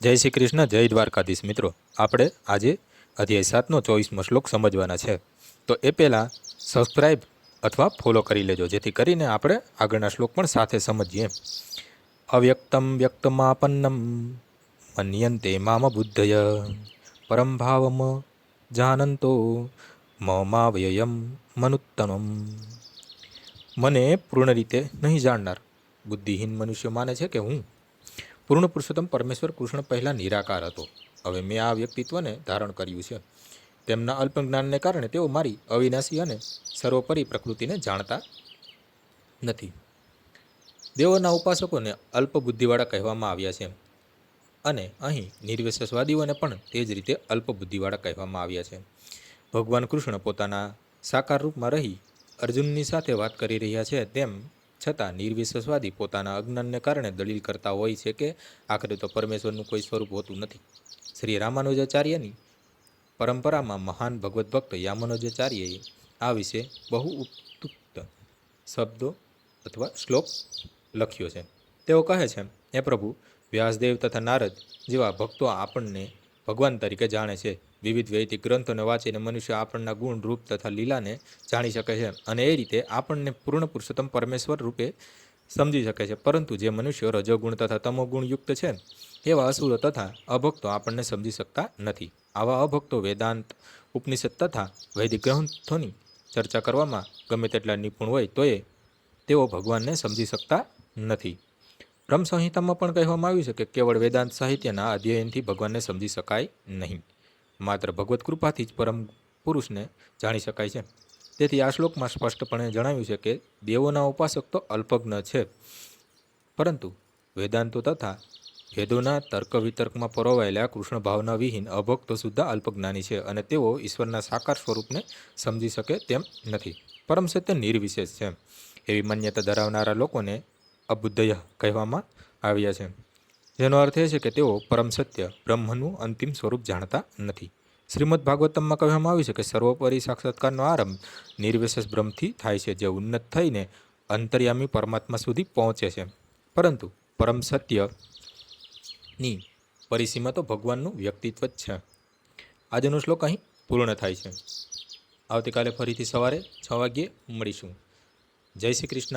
જય શ્રી કૃષ્ણ, જય દ્વારકાધીશ મિત્રો. આપણે આજે અધ્યાય સાતનો ચોવીસમો શ્લોક સમજવાના છે. તો એ પહેલાં સબસ્ક્રાઈબ અથવા ફોલો કરી લેજો, જેથી કરીને આપણે આગળના શ્લોક પણ સાથે સમજીએ. અવ્યક્તમ વ્યક્તમાપન્નમ, મન્યંતે મામ બુદ્ધય. પરમ ભાવમ જાનંતો, મમાવ્યયમ મનુત્તમમ. મને પૂર્ણ રીતે નહીં જાણનાર. બુદ્ધિહીન મનુષ્ય માને છે કે હું પૂર્ણ પુરુષોત્તમ પરમેશ્વર કૃષ્ણ પહેલાં નિરાકાર હતો. હવે મેં આ વ્યક્તિત્વને ધારણ કર્યું છે. તેમના અલ્પ જ્ઞાનને કારણે તેઓ મારી અવિનાશી અને સર્વોપરી પ્રકૃતિને જાણતા નથી. દેવોના ઉપાસકોને અલ્પ બુદ્ધિવાળા કહેવામાં આવ્યા છે. અને અહીં નિર્વિશેષવાદીઓને પણ તે જ રીતે અલ્પ બુદ્ધિવાળા કહેવામાં આવ્યા છે. ભગવાન કૃષ્ણ પોતાના સાકાર રૂપમાં રહી અર્જુનની સાથે વાત કરી રહ્યા છે તેમ છતાં નિર્વિશેષવાદી પોતાના અજ્ઞાનને કારણે દલીલ કરતા હોય છે કે આખરે તો પરમેશ્વરનું કોઈ સ્વરૂપ હોતું નથી. શ્રી રામાનુજાચાર્યની પરંપરામાં મહાન ભગવદ્ ભક્ત યામાનુજાચાર્યએ આ વિશે બહુ ઉપયુક્ત શબ્દો અથવા શ્લોક લખ્યો છે. તેઓ કહે છે, હે પ્રભુ, વ્યાસદેવ તથા નારદ જેવા ભક્તો આપણને ભગવાન તરીકે જાણે છે. વિવિધ વૈદિક ગ્રંથોને વાંચીને મનુષ્ય આપણના ગુણ, રૂપ તથા લીલાને જાણી શકે છે અને એ રીતે આપણને પૂર્ણ પુરુષોત્તમ પરમેશ્વર રૂપે સમજી શકે છે. પરંતુ જે મનુષ્યો રજોગુણ તથા તમોગુણ યુક્ત છે, એવા અસુરો તથા અભક્તો આપણને સમજી શકતા નથી. આવા અભક્તો વેદાંત, ઉપનિષદ તથા વૈદિક ગ્રંથોની ચર્ચા કરવામાં ગમે તેટલા નિપુણ હોય તોય તેઓ ભગવાનને સમજી શકતા નથી. બ્રહ્મ સંહિતામાં પણ કહેવામાં આવ્યું છે કે કેવળ વેદાંત સાહિત્યના અધ્યયનથી ભગવાનને સમજી શકાય નહીં. માત્ર ભગવત કૃપાથી જ પરમ પુરુષને જાણી શકાય છે. તેથી આ શ્લોકમાં સ્પષ્ટપણે જણાવ્યું છે કે દેવોના ઉપાસક તો અલ્પજ્ઞ છે. પરંતુ વેદાંતો તથા વેદોના તર્ક વિતર્કમાં પરોવાયેલા કૃષ્ણ ભાવના વિહીન અભક્તો સુદ્ધા અલ્પજ્ઞાની છે અને તેઓ ઈશ્વરના સાકાર સ્વરૂપને સમજી શકે તેમ નથી. પરમ સત્ય નિર્વિશેષ છે. એવી માન્યતા ધરાવનારા લોકોને અબુદ્ધય કહેવામાં આવ્યા છે. જેનો અર્થ એ છે કે તેઓ પરમ સત્ય, બ્રહ્મનું અંતિમ સ્વરૂપ જાણતા નથી. શ્રીમદ ભાગવતમમાં કહેવામાં આવ્યું છે કે સર્વોપરી સાક્ષાત્કારનો આરંભ નિર્વિશેષ બ્રહ્મથી થાય છે, જે ઉન્નત થઈને અંતર્યામી પરમાત્મા સુધી પહોંચે છે. પરંતુ પરમ સત્યની પરિસીમા તો ભગવાનનું વ્યક્તિત્વ જ છે. આજનો શ્લોક અહીં પૂર્ણ થાય છે. આવતીકાલે ફરીથી સવારે છ વાગ્યે મળીશું. જય શ્રી કૃષ્ણ.